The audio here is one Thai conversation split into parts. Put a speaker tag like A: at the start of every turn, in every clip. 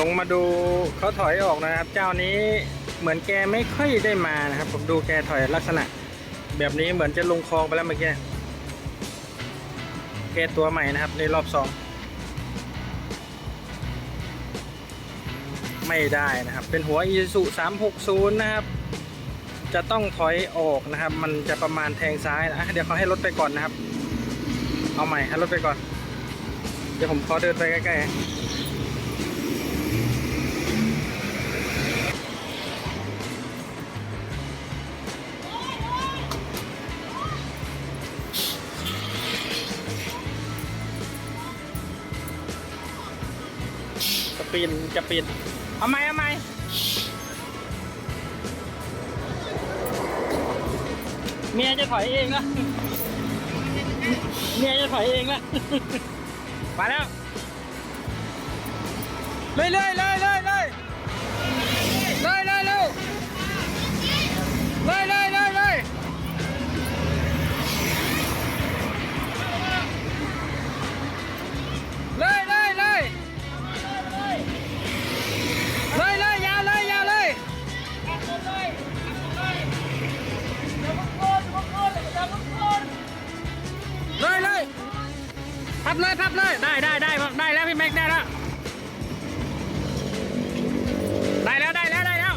A: ลงมาดูเขาถอยออกนะครับ เจ้านี้เหมือนแกไม่ค่อยได้มานะครับ ผมดูแกถอยลักษณะ แบบนี้เหมือนจะลงคลองไปแล้วเมื่อกี้แกตัวใหม่นะครับ ในรอบสองไม่ได้นะครับ เป็นหัว i s u 360 นะครับ จะต้องถอยออกนะครับ มันจะประมาณแทงซ้ายนะเดี๋ยวเขาให้รถไปก่อนนะครับ เอาใหม่ให้รถไปก่อน เดี๋ยวผมขอเดินไปใกล้ๆจะปีนจะปีนเอาไหมเอาไหมเมียจะถอยเองนะเมียจะถอยเองละ มาแล้วเรื่อยเลยเลยเลย บเลยพับเลยได้ได้ได้ได้แล้วพี่แม็กได้แล้วได้แล้วได้แล้วได้แล้ว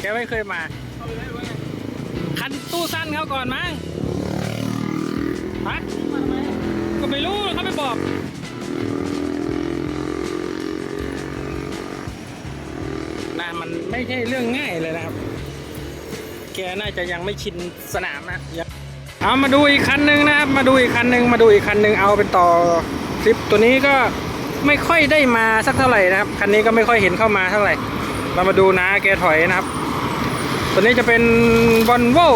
A: แกไม่เคยมาคันตู้สั้นเขาก่อนมั้งฮะ ไม่ใช่เรื่องง่ายเลยนะครับ แกน่าจะยังไม่ชินสนามนะยังเอามาดูอีกคันหนึ่งนะครับ มาดูอีกคันหนึ่งมาดูอีกคันหนึ่งเอาเป็นต่อคลิปตัวนี้ก็ไม่ค่อยได้มาสักเท่าไหร่นะครับ คันนี้ก็ไม่ค่อยเห็นเข้ามาเท่าไหร่ เรามาดูนะแกถอยนะครับ ตัวนี้จะเป็น Volvo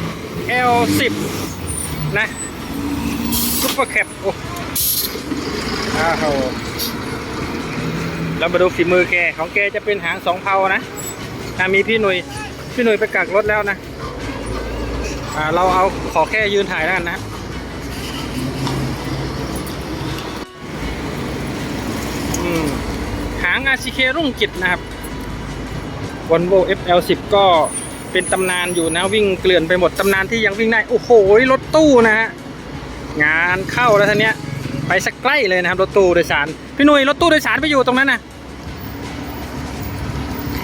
A: FL10 นะซุปเปอร์แคปโอ้อ้าวโห เรามาดูฝีมือแก ของแกจะเป็นหางสองเพานะอะมีพี่หนุ่ยพี่หนุ่ยไปกักรถแล้วนะอ่าเราเอาขอแค่ยืนถ่ายแล้วกันนะอืมหาง RCK รุ่งกิจนะครับ Volvo FL10 ก็เป็นตำนานอยู่นะวิ่งเกลื่อนไปหมดตำนานที่ยังวิ่งได้ โอ้โห รถตู้นะฮะ งานเข้าแล้วท่านเนี้ย ไปสักใกล้เลยนะครับ รถตู้โดยสาร พี่หนุ่ยรถตู้โดยสารไปอยู่ตรงนั้นนะ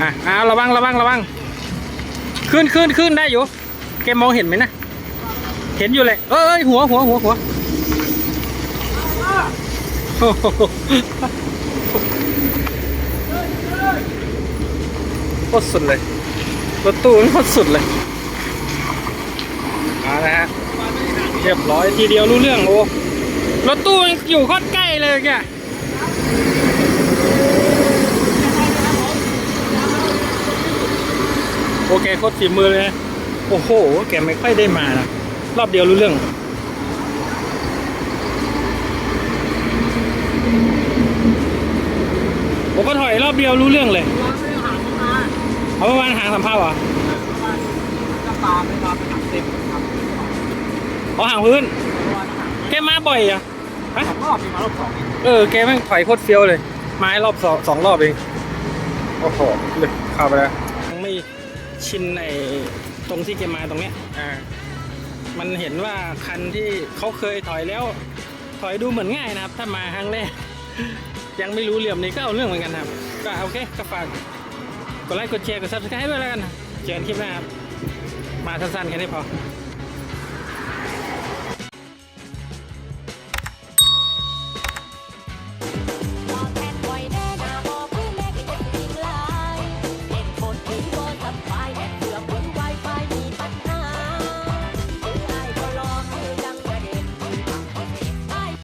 A: อะอ่าระวังระวังระวัง ขึ้นขึ้นขึ้นได้อยู่ แกมองเห็นไหมนะ เห็นอยู่เลย เอ้ยหัวหัวหัวหัวโคตรสุดเลยรถตู้มันโคตรสุดเลยมาแล้วฮะเรียบร้อยทีเดียวรู้เรื่องโอ้รถตู้อยู่โคตรใกล้เลยแก โอเคโคตรฝีมือเลยนะโอ้โห แกไม่ค่อยได้มานะ รอบเดียวรู้เรื่อง ผมก็ถอยรอบเดียวรู้เรื่องเลยเอาประมาณหางสัมภาษณ์เหรอเอาหางพื้น แกมาบ่อยเหรอะฮะ
B: รอบมีมารอบสอง
A: เออ แกแม่งถอยโคตรเฟี้ยวเลยมาให้รอบสองสองรอบเอง โอ้โหเลยเข้าไปแล้วยังไม่ ชินไอ้ตรงที่แกมาตรงเนี้ยอ่ามันเห็นว่าคันที่เขาเคยถอยแล้ว ถอยดูเหมือนง่ายนะครับ ถ้ามาครั้งแรก ยังไม่รู้เหลี่ยมนี้ก็เอาเรื่องเหมือนกันนะครับ ก็โอเคก็ฝากกดไลค์กดแชร์กดซับสไครต์ด้วยแล้วกันนะเจอกันคลิปหน้าครับ มาสั้นๆแค่นี้พอ